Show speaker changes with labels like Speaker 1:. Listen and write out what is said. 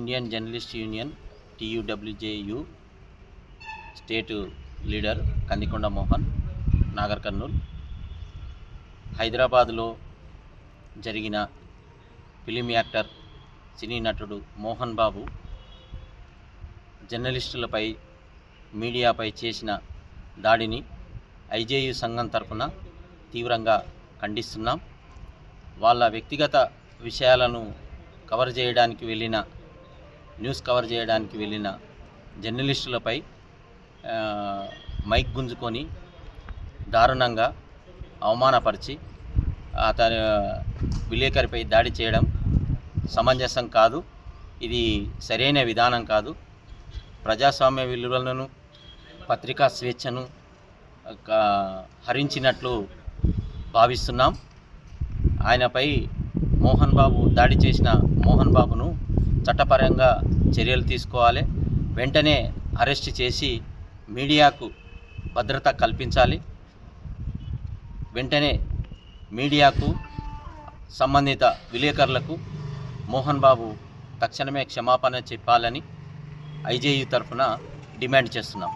Speaker 1: Indian journalist union T U W J U state leader Kandikonda Mohan Nagar Kurnool హైదరాబాద్లో జరిగిన film actor సినీ నటుడు మోహన్ బాబు జర్నలిస్టులపై మీడియాపై చేసిన దాడిని IJU సంఘం తరఫున తీవ్రంగా ఖండిస్తున్నాం. వాళ్ళ వ్యక్తిగత విషయాలను కవర్ చేయడానికి వెళ్ళిన న్యూస్ కవర్ చేయడానికి వెళ్ళిన జర్నలిస్టులపై మైక్ గుంజుకొని దారుణంగా అవమానపరిచి అతని విలేకరిపై దాడి చేయడం సమంజసం కాదు. ఇది సరైన విధానం కాదు. ప్రజాస్వామ్య విలువలను పత్రికా స్వేచ్ఛను హరించినట్లు భావిస్తున్నాం. ఆయనపై మోహన్ బాబు దాడి చేసిన మోహన్ బాబును చట్టపరంగా చర్యలు తీసుకోవాలి. వెంటనే అరెస్ట్ చేసి మీడియాకు భద్రత కల్పించాలి. వెంటనే మీడియాకు సంబంధిత విలేకరులకు మోహన్ బాబు తక్షణమే క్షమాపణ చెప్పాలని ఐజేయు తరఫున డిమాండ్ చేస్తున్నాం.